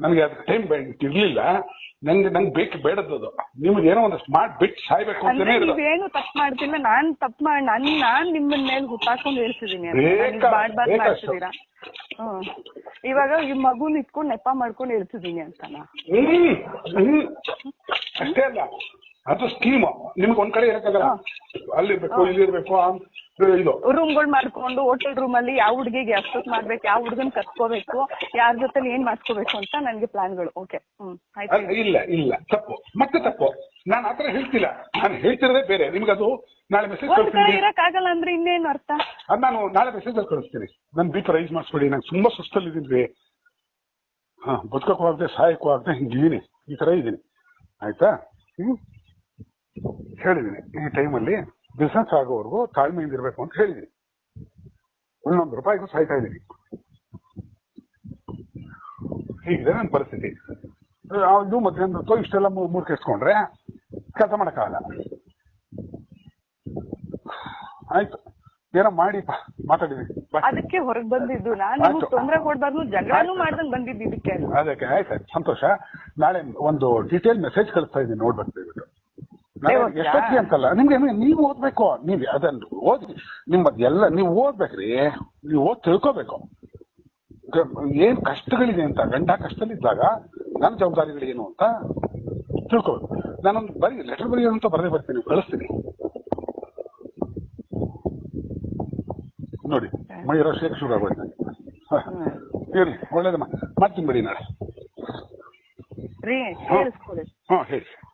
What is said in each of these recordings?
ನನಗೆ ಅದಕ್ಕೆ ಟೈಮ್ ಇರ್ಲಿಲ್ಲ. ನಂಗೆ ನಂಗೆ ಬೇಕು ಬೇಡದ್ದು ನಿಮ್ಗೆ ಏನೋ ಒಂದು ಸ್ಮಾರ್ಟ್ ಬಿಟ್ ಸಾಯ್ಬೇಕು ಏನು ಅಂತಾನೆ ನೀವೇನು ತಪ್ಪು ಮಾಡ್ತಿಲ್ಲ ನಾನ್ ತಪ್ಪು ಮಾಡಿ ನನ್ ನಾನ್ ನಿಮ್ಮನ್ ಮೇಲೆ ಹುಟ್ಟಾಕೊಂಡು ಹ್ಮ್. ಇವಾಗ ಈ ಮಗುನ್ ಇಟ್ಕೊಂಡು ನೆಪ ಮಾಡ್ಕೊಂಡು ಇರ್ತಿದ್ದೀನಿ ಅಂತನಾ? ಅಷ್ಟೇ ಅಲ್ಲ. ಅದು ಸ್ಕೀಮ್ ನಿಮ್ಗೆ ಒಂದ್ ಕಡೆ ಇರಕ್ಕಾಗಲ್ಲ. ಅಲ್ಲಿರ್ಬೇಕು ಇಲ್ಲಿರ್ಬೇಕು ಇದು ರೂಮ್ಗಳು ಮಾಡ್ಕೊಂಡು ಹೋಟೆಲ್ ರೂಮ್ ಅಲ್ಲಿ ಯಾವ ಹುಡುಗಿಗೆ ಎಷ್ಟೊತ್ ಮಾಡ್ಬೇಕು ಯಾವ ಹುಡುಗನ್ ಕತ್ಕೋಬೇಕು ಯಾರ ಜೊತೆ ಏನ್ ಮಾಡ್ಕೋಬೇಕು ಅಂತ ನನ್ಗೆ ಪ್ಲಾನ್ಗಳು. ಓಕೆ ಇಲ್ಲ ಇಲ್ಲ. ತಪ್ಪು. ಮತ್ತೆ ತಪ್ಪು. ನಾನು ಆತರ ಹೇಳ್ತಿಲ್ಲ. ನಾನು ಹೇಳ್ತಿರೋದೇ ಬೇರೆ. ನಿಮ್ಗೆ ಅದು ನಾಳೆ ಮೆಸೇಜ್ ಕಳಿಸ್ತೀನಿ. ಇರಕ್ಕಾಗಲ್ಲ ಆಗಲ್ಲ ಅಂದ್ರೆ ಇನ್ನೇನು ಅರ್ಥ? ಅದ್ ನಾನು ನಾಳೆ ಮೆಸೇಜ್ ಅಲ್ಲಿ ಕಳಿಸ್ತೀನಿ. ನನ್ ಬಿ ರೈಸ್ ಮಾಡಿಸ್ಬಿಡಿ ನಂಗೆ ತುಂಬಾ ಸುಸ್ತಲ್ಲಿದ್ದೀನಿ. ಹಾ ಬದುಕಕ್ಕೂ ಆಗದೆ ಸಹಾಯಕ್ಕೂ ಆಗದೆ ಹಿಂಗಿದ್ದೀನಿ ಈ ತರ ಇದ್ದೀನಿ. ಆಯ್ತಾ? ಹ್ಮ್? ಹೇಳಿದ್ದೀನಿ ಈ ಟೈಮಲ್ಲಿ ಬಿಸ್ನೆಸ್ ಆಗೋವರೆಗೂ ತಾಳ್ಮೆಯಿಂದ ಇರ್ಬೇಕು ಅಂತ ಹೇಳಿದ್ದೀನಿ ಒಂದೊಂದು ರೂಪಾಯಿಗೂ ಸಾಯ್ತಾ ಇದ್ದೀನಿ ಹೀಗಿದೆ ನನ್ನ ಪರಿಸ್ಥಿತಿ. ಮಧ್ಯಾಹ್ನ ಹೊತ್ತು ಇಷ್ಟೆಲ್ಲ ಮೂರ್ ಕೆಡ್ಸ್ಕೊಂಡ್ರೆ ಕೆಲಸ ಮಾಡಕ್ಕಾಗಲ್ಲ. ಆಯ್ತು. ಏನೋ ಮಾಡಿ ಮಾತಾಡಿದ್ವಿ. ಅದಕ್ಕೆ ಹೊರಗ್ ಬಂದಿದ್ದು. ನಾನು. ತೊಂದ್ರೆ ಕೊಡ್ಬಾರ್ದು ಜಗಳನೂ ಮಾಡ್ದಂಗ್ ಬಂದಿದ್ದು ಇದಕ್ಕೆ ಅದಕ್ಕೆ ಆಯ್ತು ಸಂತೋಷ. ನಾಳೆ ಒಂದು ಡೀಟೇಲ್ ಮೆಸೇಜ್ ಕಳಿಸ್ತಾ ಇದ್ದೀನಿ ನೋಡ್ಬೇಕು ದಯವಿಟ್ಟು ಎಷ್ಟೊತ್ತಿಗೆ ಅಂತಲ್ಲ? ನಿಮ್ಗೆ ನೀವು ಓದ್ಬೇಕು? ನೀವು ಅದನ್ನು ಓದಿ ನಿಮ್ಮದ್ ಎಲ್ಲ ನೀವು ಓದ್ಬೇಕ್ರಿ ನೀವು ಓದ್ ತಿಳ್ಕೋಬೇಕು. ಏನ್ ಕಷ್ಟಗಳಿದೆ ಅಂತ ಗಂಡ ಕಷ್ಟದಲ್ಲಿದ್ದಾಗ ನನ್ನ ಜವಾಬ್ದಾರಿಗಳೇನು ಅಂತ ತಿಳ್ಕೋಬೇಕು. ನಾನೊಂದು ಬರೀ ಲೆಟರ್ ಬರೆಯೋದು ಅಂತ ಬರದೇ ಬರ್ತೀನಿ ಕಳಿಸ್ತೀನಿ. ನೋಡಿ ಮೈರೋ ಶೇಕ್ ಶುರು ಆಗೋಯ್ತು? ಹೇಳಿ ಒಳ್ಳೇದಮ್ಮ ಮಾಡ್ತೀನಿ ಬಿಡಿ ನಾಳೆ. ಹಾ ಹೇಳಿ.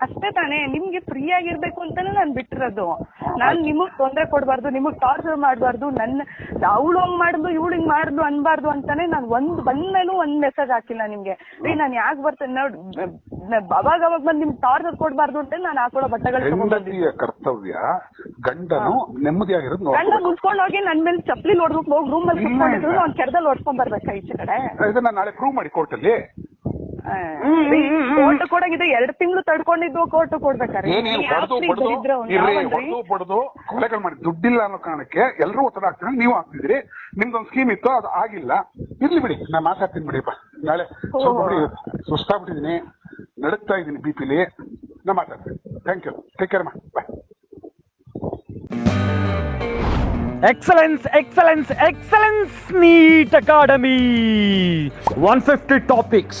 ಅಷ್ಟೇ ತಾನೇ ನಿಮ್ಗೆ ಫ್ರೀ ಆಗಿರ್ಬೇಕು ಅಂತಾನೆ ನಾನ್ ಬಿಟ್ಟಿರೋದು. ನಾನ್ ನಿಮಗ್ ತೊಂದ್ರೆ ಕೊಡ್ಬಾರ್ದು ನಿಮಗ್ ಟಾರ್ಚರ್ ಮಾಡ್ಬಾರ್ದು ನನ್ನ ಅವಳು ಹಂಗ್ ಮಾಡುದು ಇವಳು ಹಿಂಗ್ ಮಾಡುದು ಅನ್ಬಾರ್ದು ಅಂತಾನೆ ನಾನ್ ಒಂದ್ ಬಂದ್ಮೇಲೂ ಒಂದ್ ಮೆಸೇಜ್ ಹಾಕಿಲ್ಲ ನಿಮ್ಗೆ. ರೀ ನಾನ್ ಯಾಕೆ ಬರ್ತೇನೆ ನೋಡ್ ಅವಾಗ ಅವಾಗ ಬಂದ್ ನಿಮ್ಗೆ ಟಾರ್ಚರ್ ಕೊಡ್ಬಾರ್ದು ಅಂತ ನಾನು ಹಾಕೊಳ್ಳೋ ಬಟ್ಟೆಗಳು ಕರ್ತವ್ಯ ಗಂಡನು ನೆಮ್ಮದಿಯಾಗಿರೋದು ಗಂಡ ನೋಡ್ಬೇಕು ಹೋಗಿ ನನ್ ಮೇಲೆ ಚಪ್ಪಲಿ ನೋಡ್ಬಿಟ್ಟು ಹೋಗಿ ರೂಮ್ ಅಲ್ಲಿ ಕುತ್ಕೊಂಡಿದ್ರು ಅವ್ನ್ ಕೆರದಲ್ಲಿ ಹೊಡ್ಕೊಂಡ್ ಬರ್ಬೇಕಾ ಈಚೆ ಕಡೆ? ಇದನ್ನ ನಾಳೆ ಪ್ರೂವ್ ಮಾಡಿ ಕೋರ್ಟಲ್ಲಿ ಕೋರ್ಟ್ ಕೊಡಂಗಿದ್ರೆ ಎರಡ್ ತಿಂಗಳು ತಡ್ಕೊಂಡಿದ್ದು ಕೋರ್ಟ್ ಕೊಡ್ಬೇಕಾರೆ ಏನೇನು ಈ ಹೊಡೆದು ಆಸ್ತಿ ಬಡ್ದು ದರಿದ್ರ ಅವ್ನು ಇರ್ರಿ ಯಾವನ್ರಿ? ಹೊಡೆದು ಬಡ್ದು ಕೊಲೆಗಳು ಮಾಡಿ. ದುಡ್ಡಿಲ್ಲ ಅನ್ನೋ ಕಾರಣಕ್ಕೆ ಎಲ್ಲರೂ ಒತ್ತಡ ಹಾಕ್ತಾರೆ? ನೀವು ಹಾಕ್ತಿದ್ರಿ ನಿಮ್ದೊಂದು ಸ್ಕೀಮ್ ಇತ್ತು ಅದು ಆಗಿಲ್ಲ. ಇರ್ಲಿ ಬಿಡಿ. ನಾ ಮಾತಾಡ್ತೀನಿ ಬಿಡಿಪ್ಪ ನಾಳೆ ಸ್ವಲ್ಪ ನೋಡಿ ಸುಸ್ತಾಗ್ಬಿಟ್ಟಿದೀನಿ ನಡುಕ್ತಾ ಇದ್ದೀನಿ ಬಿ ಪಿಲಿ ನಾ ಮಾತಾಡ್ತೀನಿ. ಥ್ಯಾಂಕ್ ಯು ಟೇಕ್ ಕೇರ್ ಮಾ. Bye Excellence, excellence, excellence, NEET Academy. 150 topics,